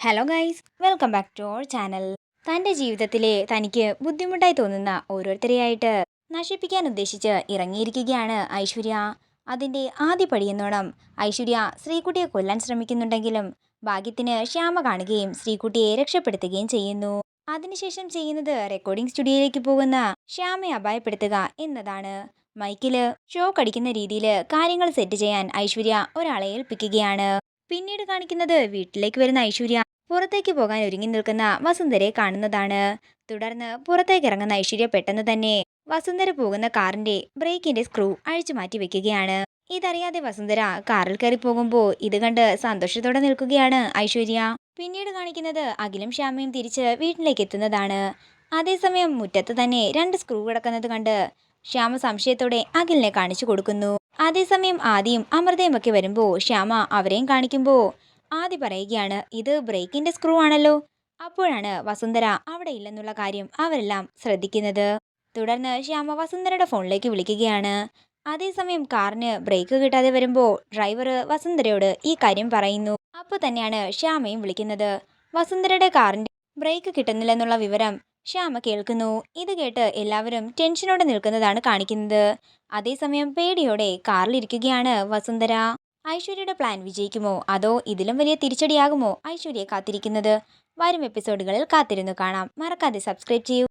Hello guys welcome back to our channel തന്റെ ജീവിതത്തിലെ തനിക്ക് ബുദ്ധിമുട്ടായി തോന്നുന്ന ഓരോരുത്തരെയായിട്ട് നശിപ്പിക്കാൻ ഉദ്ദേശിച്ച് ഇറങ്ങിയിരിക്കുകയാണ് ഐശ്വര്യ. അതിന്റെ ആദ്യ പടിയെന്നോണം ഐശ്വര്യ ശ്രീകുട്ടിയെ കൊല്ലാൻ ശ്രമിക്കുന്നുണ്ടെങ്കിലും ഭാഗ്യത്തിന് ശ്യാമ കാണുകയും ശ്രീകുട്ടിയെ രക്ഷപ്പെടുത്തുകയും ചെയ്യുന്നു. അതിനുശേഷം ചെയ്യുന്നത് റെക്കോർഡിംഗ് സ്റ്റുഡിയോയിലേക്ക് പോകുന്ന ശ്യാമയെ അപായപ്പെടുത്തുക എന്നതാണ്. മൈക്കിൽ ഷോക്ക് അടിക്കുന്ന രീതിയിൽ കാര്യങ്ങൾ സെറ്റ് ചെയ്യാൻ ഐശ്വര്യ ഒരാളെ ഏൽപ്പിക്കുകയാണ്. പിന്നീട് കാണിക്കുന്നത് വീട്ടിലേക്ക് വരുന്ന ഐശ്വര്യ പുറത്തേക്ക് പോകാൻ ഒരുങ്ങി നിൽക്കുന്ന വസുന്ധരയെ കാണുന്നതാണ്. തുടർന്ന് പുറത്തേക്ക് ഇറങ്ങുന്ന ഐശ്വര്യ പെട്ടെന്ന് തന്നെ വസുന്ധര പോകുന്ന കാറിന്റെ ബ്രേക്കിന്റെ സ്ക്രൂ അഴിച്ചു മാറ്റി വെക്കുകയാണ്. ഇതറിയാതെ വസുന്ധര കാറിൽ കയറി പോകുമ്പോൾ ഇത് കണ്ട് സന്തോഷത്തോടെ നിൽക്കുകയാണ് ഐശ്വര്യ. പിന്നീട് കാണിക്കുന്നത് അഖിലും ശ്യാമയും തിരിച്ച് വീട്ടിലേക്ക് എത്തുന്നതാണ്. അതേസമയം മുറ്റത്ത് തന്നെ രണ്ട് സ്ക്രൂ കിടക്കുന്നത് കണ്ട് ശ്യാമ സംശയത്തോടെ അഖിലിനെ കാണിച്ചു കൊടുക്കുന്നു. അതേസമയം ആദിയും അമൃതയും ഒക്കെ വരുമ്പോൾ ശ്യാമ അവരെയും കാണിക്കുമ്പോൾ ആദി പറയുകയാണ് ഇത് ബ്രേക്കിന്റെ സ്ക്രൂ ആണല്ലോ. അപ്പോഴാണ് വസുന്ധര അവിടെ ഇല്ലെന്നുള്ള കാര്യം അവരെല്ലാം ശ്രദ്ധിക്കുന്നത്. തുടർന്ന് ശ്യാമ വസുന്ധരയുടെ ഫോണിലേക്ക് വിളിക്കുകയാണ്. അതേസമയം കാറിന് ബ്രേക്ക് കിട്ടാതെ വരുമ്പോൾ ഡ്രൈവർ വസുന്ധരയോട് ഈ കാര്യം പറയുന്നു. അപ്പോൾ തന്നെയാണ് ശ്യാമയും വിളിക്കുന്നത്. വസുന്ധരയുടെ കാറിന്റെ ബ്രേക്ക് കിട്ടുന്നില്ലെന്നുള്ള വിവരം ശ്യാമ കേൾക്കുന്നു. ഇത് കേട്ട് എല്ലാവരും ടെൻഷനോടെ നിൽക്കുന്നതാണ് കാണിക്കുന്നത്. അതേസമയം പേടിയോടെ കാറിലിരിക്കുകയാണ് വസുന്ധര. ഐശ്വര്യയുടെ പ്ലാൻ വിജയിക്കുമോ? അതോ ഇതിലും വലിയ തിരിച്ചടിയാകുമോ? ഐശ്വര്യയെ കാത്തിരിക്കുന്നത്. വരും എപ്പിസോഡുകളിൽ കാത്തിരുന്നു കാണാം. മറക്കാതെ സബ്സ്ക്രൈബ് ചെയ്യൂ.